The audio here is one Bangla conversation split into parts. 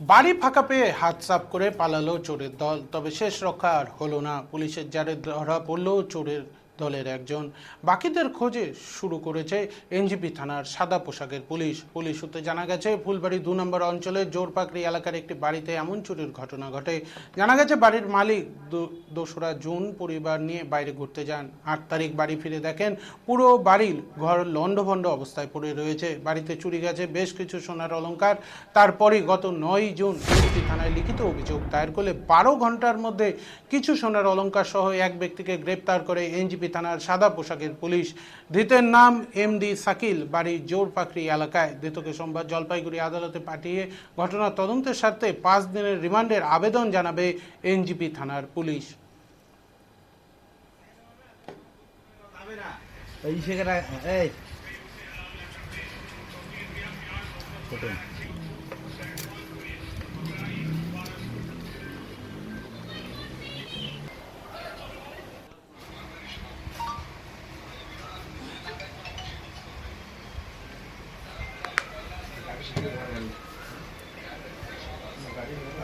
বাড়ি ফাঁকা পেয়ে হাত সাফ করে পালালো চোরের দল, তবে শেষ রক্ষা আর হলো না। পুলিশের জারে ধরা পড়ল চোরের দলের একজন বাকিদের খোঁজে শুরু করেছে এনজিপি থানার সাদা পোশাকের পুলিশ। পুলিশ সূত্রে জানা গেছে, ফুলবাড়ি দু নম্বর অঞ্চলের জোরপাকড়ি এলাকার একটি বাড়িতে এমন চুরির ঘটনা ঘটে। জানা গেছে, বাড়ির মালিক দোসরা জুন পরিবার নিয়ে বাইরে ঘুরতে যান। আট তারিখ বাড়ি ফিরে দেখেন, পুরো বাড়ির ঘর লণ্ডভণ্ড অবস্থায় পড়ে রয়েছে। বাড়িতে চুরি গেছে বেশ কিছু সোনার অলঙ্কার তারপরে গত নয় জুন এনজিপি থানায় লিখিত অভিযোগ দায়ের করলে বারো ঘণ্টার মধ্যে কিছু সোনার অলঙ্কার সহ এক ব্যক্তিকে গ্রেপ্তার করে এনজিপি থানার সাদা পোশাকের পুলিশ। ধৃতের নাম এমডি সাকিল বাড়ির জোরপাকড়ি এলাকায়। ধৃতকে সোমবার জলপাইগুড়ি আদালতে পাঠিয়ে ঘটনার তদন্তের স্বার্থে পাঁচ দিনের রিমান্ডের আবেদন জানাবে এনজিপি থানার পুলিশ। এই সেখানে এই।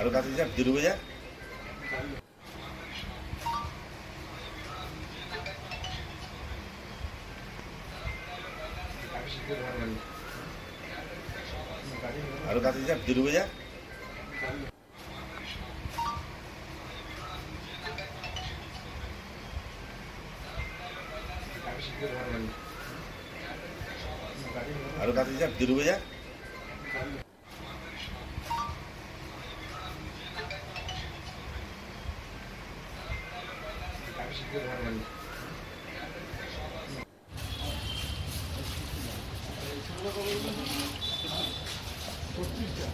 আরও কাছে যা দূরে যা আরও কাছে যা দূরে যা আরও কাছে যা দূরে যা ছত্রিশটা